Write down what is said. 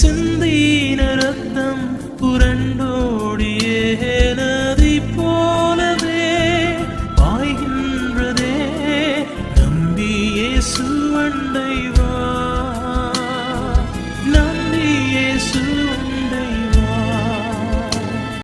சிந்தீன ரத்தம் புரண்டோடியே நதி போலவே பாய்கின்றதே. நம்பியே சுவண்டை